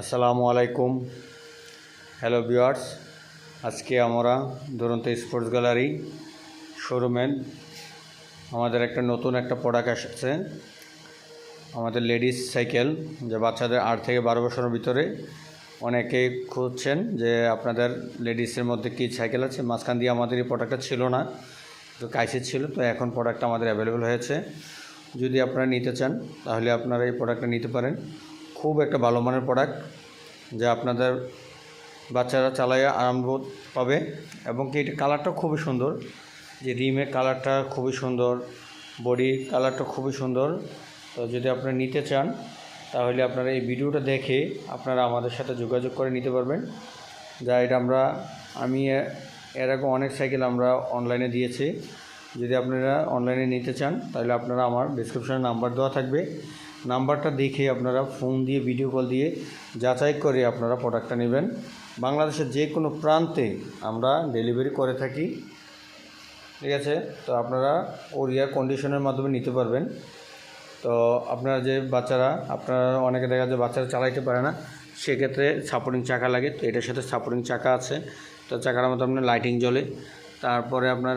আসসালামু আলাইকুম। Hello viewers আজকে আমরা দুরন্ত স্পোর্টস গ্যালারি শোরুমের আমাদের একটা নতুন একটা প্রোডাক্ট আসছে। আমাদের লেডিস সাইকেল, যে বাচ্চাদের আট থেকে বারো বছরের ভিতরে অনেকে খুঁজছেন যে আপনাদের লেডিসের মধ্যে কী সাইকেল আছে। মাঝখান দিয়ে আমাদের এই প্রোডাক্টটা ছিল না তো কাইসের ছিল, তো এখন প্রোডাক্টটা আমাদের অ্যাভেলেবেল হয়েছে। যদি আপনারা নিতে চান, তাহলে আপনারা এই প্রোডাক্টটা নিতে পারেন। খুব একটা ভালো মানের প্রোডাক্ট যা আপনাদের বাচ্চারা চালাইয়া আরাম বোধ পাবে এবং কি এটা কালারটা খুবই সুন্দর। যে রিমের কালারটা খুবই সুন্দর বডি কালারটা খুবই সুন্দর। তো যদি আপনারা নিতে চান, তাহলে আপনারা এই ভিডিওটা দেখে আপনারা আমাদের সাথে যোগাযোগ করে নিতে পারবেন। যা এটা আমরা, আমি এ- এরকম অনেক সাইকেল আমরা অনলাইনে দিয়েছি। যদি আপনারা অনলাইনে নিতে চান, তাহলে আপনারা আমার ডিসক্রিপশনে নাম্বার দেওয়া থাকবে। নাম্বারটা দেখে আপনারা ফোন দিয়ে ভিডিও কল দিয়ে যাচাই করে আপনারা প্রোডাক্টটা নেবেন। বাংলাদেশের যে কোনো প্রান্তে আমরা ডেলিভারি করে থাকি। ঠিক আছে? তো আপনারা ওরিয়া কন্ডিশনের মাধ্যমে নিতে পারবেন। তো আপনারা যে বাচ্চারা, আপনারা অনেকে দেখা যায় বাচ্চারা চালাইতে পারে না, সেক্ষেত্রে সাপোর্টিং চাকা লাগে। তো এটার সাথে সাপোর্টিং চাকা আছে। তো চাকার মতো আপনার লাইটিং জ্বলে। তারপরে আপনার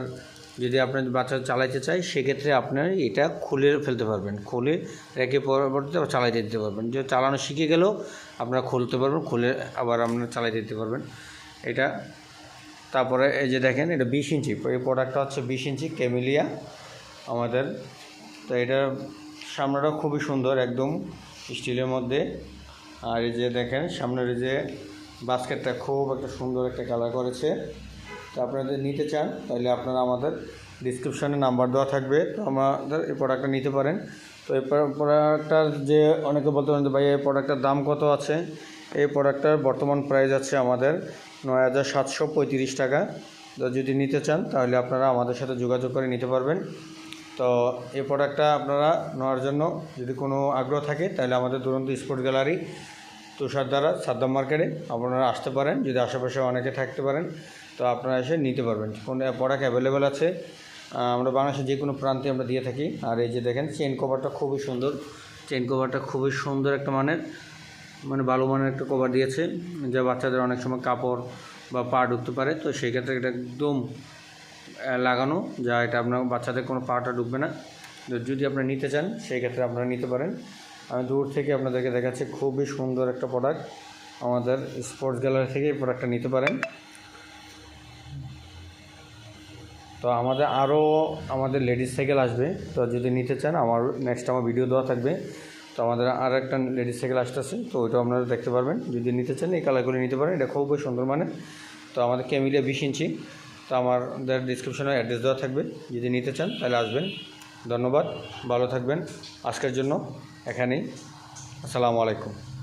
যদি আপনার বাচ্চা চালাইতে চায়, সেক্ষেত্রে আপনার এটা খুলে ফেলতে পারবেন। খুলে রেখে পরবর্তীতে চালাইতে দিতে পারবেন। যে চালানো শিখে গেলেও আপনারা খুলতে পারবেন, খুলে আবার আপনারা চালাইতে দিতে পারবেন। এটা তারপরে এই যে দেখেন, এটা বিশ ইঞ্চি। এই প্রোডাক্টটা হচ্ছে বিশ ইঞ্চি ক্যামিলিয়া আমাদের। তো এটার সামনেটাও খুবই সুন্দর, একদম স্টিলের মধ্যে। আর এই যে দেখেন, সামনের এই যে বাস্কেটটা খুব একটা সুন্দর একটা কালার করেছে। তো আপনাদের নিতে চান, তাহলে আপনারা আমাদের ডিসক্রিপশানে নাম্বার দেওয়া থাকবে। তো আমাদের এই প্রোডাক্টটা নিতে পারেন। তো এই প্রোডাক্টটার যে অনেকে বলতে পারেন যে, ভাই, এই প্রোডাক্টটার দাম কত আছে? এই প্রোডাক্টটার বর্তমান প্রাইস আছে আমাদের নয় হাজার সাতশো পঁয়ত্রিশ টাকা। তো যদি নিতে চান, তাহলে আপনারা আমাদের সাথে যোগাযোগ করে নিতে পারবেন। তো এই প্রোডাক্টটা আপনারা নেওয়ার জন্য যদি কোনো আগ্রহ থাকে, তাহলে আমাদের দুরন্ত স্পোর্ট গ্যালারি তুষারদ্বারা সাদ্দাম মার্কেটে আপনারা আসতে পারেন। যদি আশেপাশে অনেকে থাকতে পারেন তো আপনারা এসে নিতে পারবেন। কোন প্রোডাক্ট অ্যাভেলেবেল আছে। আমরা বাংলাদেশের যে কোনো প্রান্তে আমরা দিয়ে থাকি। আর এই যে দেখেন চেন কভারটা খুবই সুন্দর। চেন কভারটা খুবই সুন্দর একটা মানের মানে ভালো মানের একটা কভার দিয়েছে, যা বাচ্চাদের অনেক সময় কাপড় বা পা ঢুকতে পারে। তো সেই ক্ষেত্রে এটা একদম লাগানো, যা এটা আপনার বাচ্চাদের কোনো পাটা ঢুকবে না। যদি আপনারা নিতে চান, সেই ক্ষেত্রে আপনারা নিতে পারেন। আমি দূর থেকে আপনাদেরকে দেখাচ্ছি, খুবই সুন্দর একটা প্রোডাক্ট আমাদের স্পোর্টস গ্যালারি থেকে এই প্রোডাক্টটা নিতে পারেন। তো আমাদের আরও আমাদের লেডিস সাইকেল আসবে। তো যদি নিতে চান, আমার নেক্সট আমার ভিডিও দেওয়া থাকবে। তো আমাদের আর একটা লেডিস সাইকেল আসতেছে, তো ওইটাও আপনারা দেখতে পারবেন। যদি নিতে চান, এই কালারগুলি নিতে পারেন, এটা খুবই সুন্দর মানে তো আমাদের ক্যামিলিয়া বিশ ইঞ্চি তো আমাদের ডিসক্রিপশনে অ্যাড্রেস দেওয়া থাকবে। যদি নিতে চান, তাহলে আসবেন। ধন্যবাদ, ভালো থাকবেন। আজকের জন্য এখানেই। আসসালামু আলাইকুম।